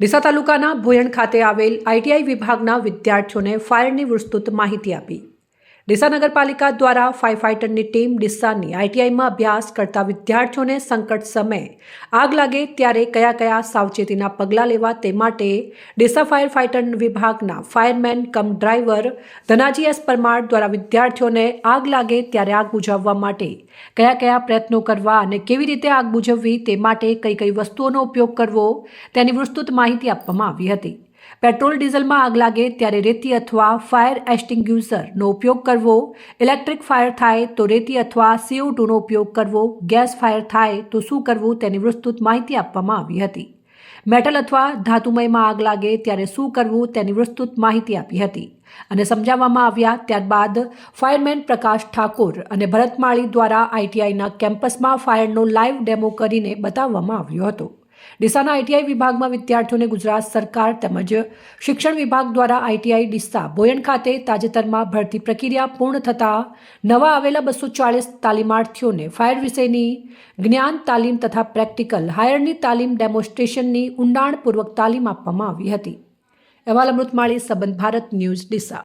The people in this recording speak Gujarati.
ડીસા તાલુકાના ભોયણ ખાતે આવેલ આઈટીઆઈ વિભાગના વિદ્યાર્થીઓને ફાયરની વિસ્તૃત માહિતી આપી. ડીસા નગરપાલિકા દ્વારા ફાયર ફાઇટરની ટીમ ડીસાની આઈટીઆઈમાં અભ્યાસ કરતા વિદ્યાર્થીઓને સંકટ સમયે આગ લાગે ત્યારે કયા કયા સાવચેતીના પગલાં લેવા તે માટે ડીસા ફાયર ફાઇટર વિભાગના fireman cum driver Dhanaji S Parmar દ્વારા વિદ્યાર્થીઓને આગ લાગે ત્યારે આગ બુઝાવવા માટે કયા કયા પ્રયત્નો કરવા અને કેવી રીતે આગ બુઝવવી તે માટે કઈ કઈ વસ્તુઓનો ઉપયોગ કરવો તેની વિસ્તૃત માહિતી આપવામાં આવી હતી. પેટ્રોલ ડીઝલમાં આગ લાગે ત્યારે રેતી અથવા ફાયર એસ્ટિંગ્યુઝરનો ઉપયોગ કરવો. ઇલેક્ટ્રિક ફાયર થાય તો રેતી અથવા સીઓ ટુનો ઉપયોગ કરવો. ગેસ ફાયર થાય તો શું કરવું તેની વિસ્તૃત માહિતી આપવામાં આવી હતી. મેટલ અથવા ધાતુમયમાં આગ લાગે ત્યારે શું કરવું તેની વિસ્તૃત માહિતી આપી હતી અને સમજાવવામાં આવ્યા ત્યારબાદ ફાયરમેન પ્રકાશ ઠાકોર અને ભરતમાળી દ્વારા આઈટીઆઈના કેમ્પસમાં ફાયરનો લાઈવ ડેમો કરીને બતાવવામાં આવ્યો હતો. ડીસાના આઈટીઆઈ વિભાગમાં વિદ્યાર્થીઓને ગુજરાત સરકાર તેમજ શિક્ષણ વિભાગ દ્વારા આઈટીઆઈ ડીસા બોયણ ખાતે તાજેતરમાં ભરતી પ્રક્રિયા પૂર્ણ થતાં નવા આવેલા બસો ચાળીસ તાલીમાર્થીઓને ફાયર વિશેની જ્ઞાન તાલીમ તથા પ્રેક્ટિકલ હાયરની તાલીમ ડેમોન્સ્ટ્રેશનની ઊંડાણપૂર્વક તાલીમ આપવામાં આવી હતી. અહેવાલ અમૃતમાળી સંબંધ ભારત, ન્યૂઝ, ડીસા.